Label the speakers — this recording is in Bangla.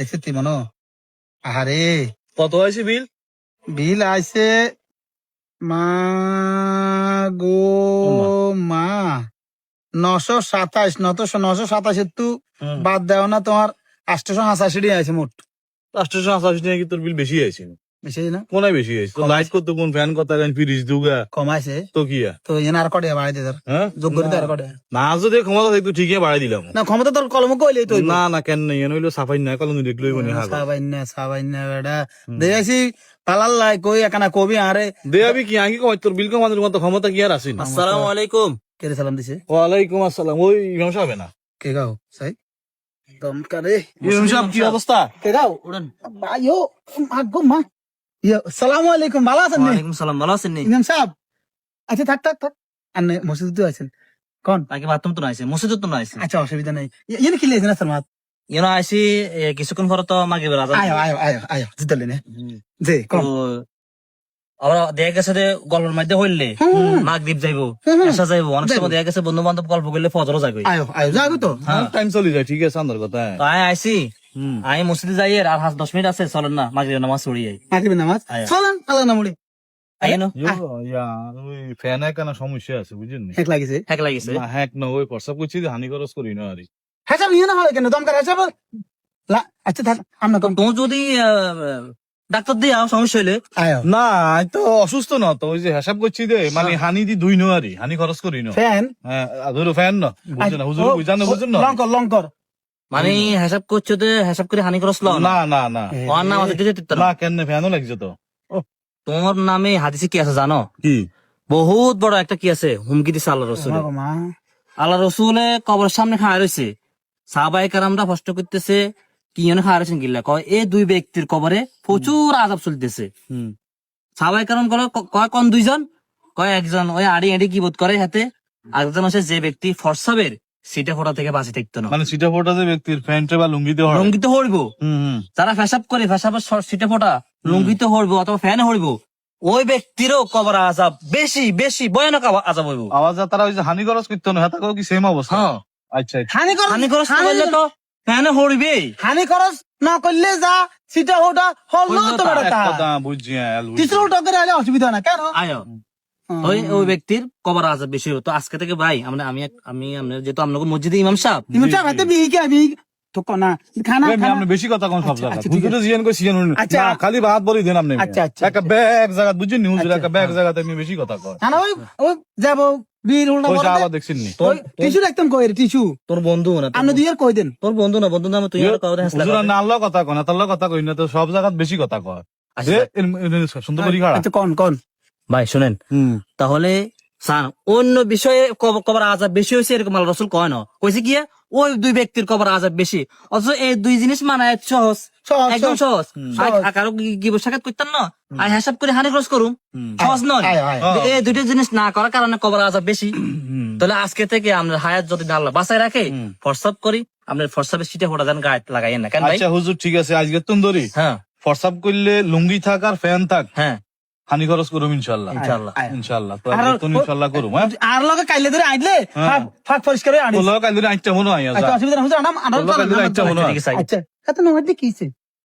Speaker 1: দেখছি তুই মনো। আহারে।
Speaker 2: কত হয়েছে বিল?
Speaker 1: বিল আইছে মা গো মা। নশো সাতাইশ নশো নশো সাতাশের তু বাদ দেও না তোমার। আটশো হাসাশি আছে মোট।
Speaker 2: আসাশি নাকি তোর বিল বেশি আছে
Speaker 1: বেশি না
Speaker 2: কোনায় বেশি আছে তো লাইট কত কোন ফ্যান কত গান ফিরিস দুগা
Speaker 1: কমাইছে।
Speaker 2: তো কি?
Speaker 1: তো এনে আর কটে বাড়াই দে
Speaker 2: হ্যাঁ?
Speaker 1: যোগ করে আর কটে।
Speaker 2: না যদি ক্ষমতা থাকতো ঠিকই বাড়াই দিলাম।
Speaker 1: না ক্ষমতা তোর কলম কইলে তো
Speaker 2: না না কেন নাই? এনে হইল সাফাই না কলম দেখলই মনে হয়
Speaker 1: সাবাইন্যা সাবাইন্যা বেটা। দেখছি পালাল লাই কই একানা কবি আরে।
Speaker 2: দে কি? আগে কমাই তোর বিল কমানোর মতো ক্ষমতা কি আর আছে
Speaker 3: আসসালামু আলাইকুম।
Speaker 1: কে সালাম দিছে?
Speaker 2: ওয়ালাইকুম আসসালাম। ওই ইমাম সাহেব না?
Speaker 1: কে গাও? সাই। দমকারে
Speaker 2: ইমাম সাহেব কি অবস্থা?
Speaker 1: কে গাও?
Speaker 3: উড়ান।
Speaker 1: আয়ো। আগো মা। ইয়া সালামু আলাইকুম ভালো আছেন নি?
Speaker 3: ওয়ালাইকুম সালাম ভালো আছেন
Speaker 1: ইমাম সাহেব আচ্ছা থাক থাক থাক। আর মসজিদ তো আছেন। কোন?
Speaker 3: তাকে বাথরুম তো নাইছে মসজিদ তো নাইছে
Speaker 1: আচ্ছা অসুবিধা নাই। ইয়ে কি লেছেন আসল মাত
Speaker 3: ইনো আইছি কিছুক্ষণ পরে তো মাগে বেলা
Speaker 1: আয়ো আয়ো আয়ো আয়ো জিতলে নে জি কোন?
Speaker 3: আবার দেখা গেছে যে গল্পের মধ্যে হইলে মাগদ্বীপ যাইবো এসা যাইবো। অনেক সময় দেখা গেছে বন্ধু বান্ধব গল্প করলে ফজরও যাইবো
Speaker 1: আয়ো তো।
Speaker 2: টাইম চলে যায় ঠিক আছে আন্দার কথা হ্যাঁ।
Speaker 3: তো আমি আইছি। আমি মসজিদে যাই আর হাত দশ মিনিট আছে চলেন না মাগরিব নামাজ পড়ি যাই
Speaker 1: মাগরিবের নামাজ? চলেন আল্লাহ
Speaker 3: নো।
Speaker 2: কেন সমস্যা আছে বুঝলেন
Speaker 1: এক লাগিছে।
Speaker 3: হ্যাক লাগিছে।
Speaker 2: না হ্যাক না ওই প্রস্তাব করছি হানি খরচ করি না আরে।
Speaker 1: হেসাব নিয়ে না হয় কেন? দমকার হেসাব আচ্ছা থাক আমরা
Speaker 3: তুমি যদি আহ, ডাক্তার দিয়ে সমস্যা হইলে।
Speaker 1: আয়ো।
Speaker 2: না তো অসুস্থ না তো ওই যে হিসাব করছি দে মানে হানি দি দুই নো আরি হানি খরচ করি না।
Speaker 1: ফ্যান?
Speaker 2: হ্যাঁ ধরো ফ্যান না হুজুর বুঝান না? বুঝছেন না
Speaker 1: লঙ্কর লঙ্কর
Speaker 3: মানে হিসাব করছ তো হিসাব করে হানি না?
Speaker 2: না না
Speaker 3: ওর নাম আছে দিতে
Speaker 2: না কেন ফ্যানও লাগছে তো।
Speaker 3: তোমার নামে হাদিসে কি আছে জানো?
Speaker 2: কি?
Speaker 3: বহুত বড় একটা কি আছে হুমকি দিছে আল্লাহ রসুল। আল্লাহ রসুলে কবরের সামনে খাওয়া রয়েছে সাহাবাই কারামরা কষ্ট করতেছে কি জন্য খাওয়া রয়েছেন গিল্লা। কয় এই দুই ব্যক্তির কবরে প্রচুর আজাব চলতেছে।
Speaker 2: হুম।
Speaker 3: সাহাবাই কারণ করে কয় কোন দুইজন? কয় একজন ওই আড়ি আড়ি কি বোধ করে হাতে আরেকজন হচ্ছে যে ব্যক্তি ফরসাবের সিটে ফোটা থেকে বাঁচি থাকতো না।
Speaker 2: মানে সিটা ফোটা যে ব্যক্তির প্যান্টে বা লুঙ্গিতে
Speaker 3: লুঙ্গিতে হরব
Speaker 2: হুম হুম।
Speaker 3: যারা ফেসাব করে ফেসাবের সিটে ফোটা লুঙ্গিতে হরব অথবা ফ্যানে হরব ওই ব্যক্তিরও কবর আজাব বেশি বেশি ভয়ানক আজাব হইব।
Speaker 2: আওয়াজ তারা ওই যে হানি খরচ করতো না হাতা কি সেম অবস্থা?
Speaker 3: হ্যাঁ।
Speaker 2: আচ্ছা আচ্ছা।
Speaker 1: হানি খরচ
Speaker 3: হানি খরচ না করলে তো ফ্যানে হরবেই
Speaker 1: হানি খরচ না করলে যা সিটা হোটা হলো
Speaker 3: হইল
Speaker 1: তো।
Speaker 3: তা,
Speaker 2: কথা বুঝছি বুঝছি।
Speaker 1: তিসরা উল্টো করে আলে অসুবিধা না। কেন?
Speaker 3: আয়ো। ওই ওই ব্যক্তির কবর আজাব বেশি হতো আজকে থেকে ভাই আমরা আমি আমি আমরা যেহেতু আপনাকে মসজিদে ইমাম সাহেব
Speaker 1: চা ভাতে বিহি কে বিহি তো না খানা
Speaker 2: আপনি বেশি কথা কোন সব
Speaker 1: আচ্ছা,
Speaker 2: জায়গা
Speaker 1: আচ্ছা,
Speaker 2: জিয়ান কই হইন।
Speaker 1: আচ্ছা।
Speaker 2: না খালি ভাত বলি দেন আপনি।
Speaker 1: আচ্ছা, আচ্ছা,
Speaker 2: একটা ব্যাগ জায়গা বুঝছেন নি হুজুর?
Speaker 1: আচ্ছা,
Speaker 2: একটা ব্যাগ। জায়গাতে আপনি বেশি কথা কয়
Speaker 1: খানা ওই ওই যাব বীর উল্টা
Speaker 2: ওই
Speaker 1: করে
Speaker 2: আবার দেখছেন নি?
Speaker 1: টিস্যু একদম কই টিস্যু?
Speaker 3: তোর বন্ধু না তোর
Speaker 1: আপনি দুইয়ের কই দেন?
Speaker 3: তোর বন্ধু না বন্ধু নামে তুই আর কাউরে হাসলা
Speaker 2: হুজুর না। আল্লাহ কথা কয় না তাল্লাহ কথা কই না তো সব জায়গাত বেশি কথা কয়। সুন্দর করি খাড়া।
Speaker 1: আচ্ছা কোন কোন।
Speaker 3: ভাই শুনেন। তাহলে সান অন্য বিষয়ে কব- কবর আজাব বেশি হয়েছে এরকম আল্লাহ রসুল কয় না? কইছে কি ওই দুই ব্যক্তির কবর আজাব বেশি। অথচ এই দুই জিনিস মানায় সহজ। একদম
Speaker 1: সহজ।
Speaker 3: কারও কি সাক্ষাৎ করতেন না? আর হিসাব করে হানি খরচ করুম। সহজ নয়। এই দুইটা জিনিস না করার কারণে কবর আজাব বেশি। তাহলে আজকে থেকে আমরা হায়াত যদি আল্লাহ বাঁচায় রাখে ফরসাব করি আপনার ফরসাবের সিটে ফোটা দেন গায়ে লাগাই না। কেন
Speaker 2: আচ্ছা হুজুর ঠিক আছে আজকে তুন ধরি
Speaker 3: হ্যাঁ।
Speaker 2: ফরসাব করলে লুঙ্গি থাক আর ফ্যান থাক।
Speaker 3: হ্যাঁ।
Speaker 2: হানি খরচ করুম ইনশাল্লাহ ইনশাল্লাহ ইনশাল্লাহ তুমি ইনশাল্লাহ করুম হ্যাঁ?
Speaker 1: আর লগে কাইলে ধরে আইলে ফাক পরিষ্কার
Speaker 2: আইলে কাল দিন আইটা মনে হয়
Speaker 1: আচ্ছা অসুবিধা না হুজুর আনাম আনাম
Speaker 2: মনে হয়।
Speaker 1: আচ্ছা এত কিছে